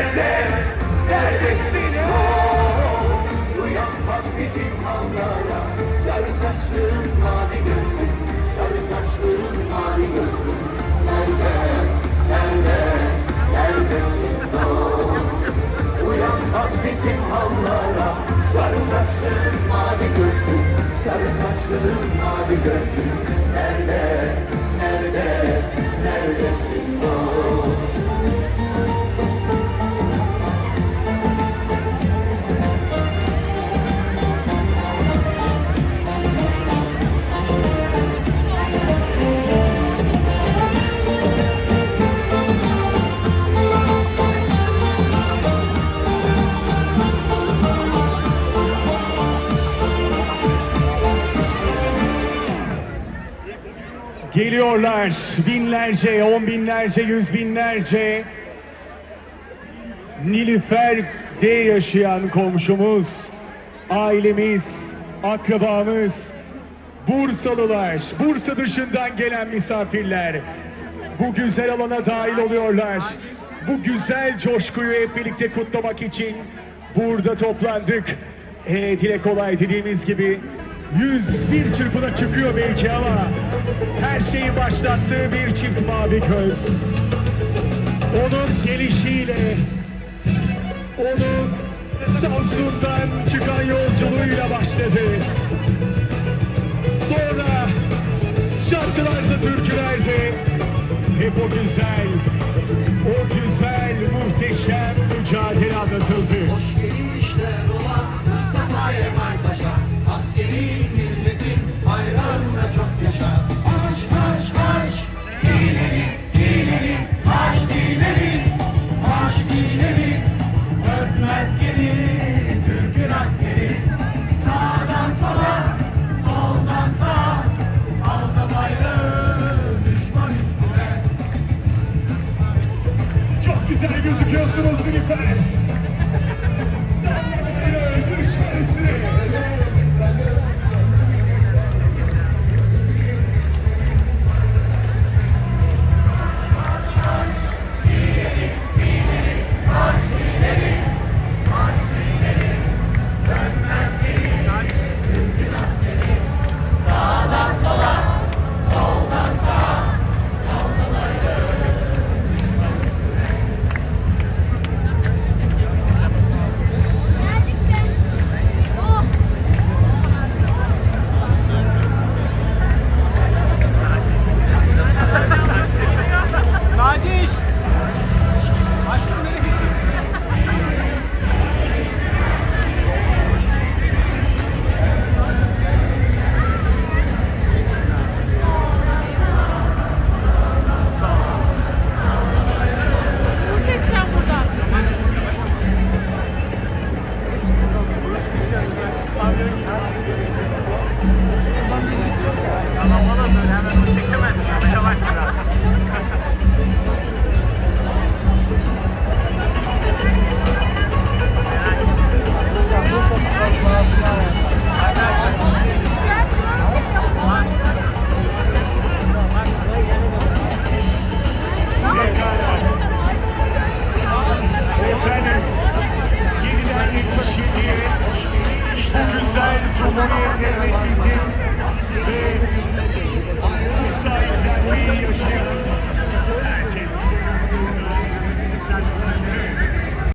nerede? Neredesin oh? Uyan bak bizim hallara Sarı saçlım mavi gözlüm Sarı saçlım mavi gözlüm Nerede? Nerede? Neredesin oh, dost? Uyan bak bizim hallara Sarı saçlım mavi gözlüm Sarı saçlım mavi gözlüm Geliyorlar binlerce, on binlerce, yüz binlerce Nilüfer'de yaşayan komşumuz, ailemiz, akrabamız, Bursalılar, Bursa dışından gelen misafirler bu güzel alana dahil oluyorlar. Bu güzel coşkuyu hep birlikte kutlamak için burada toplandık. E, dile kolay dediğimiz gibi yüz bir çırpıda çıkıyor belki ama her şeyi başlattığı bir çift mavi göz. Onun gelişiyle onun Samsun'dan çıkan yolculuğuyla başladı. Sonra şarkılarda, türkülerde hep o güzel, o güzel, muhteşem mücadele anlatıldı. Hoş geldin Tigers against the it back. Askerlik bizi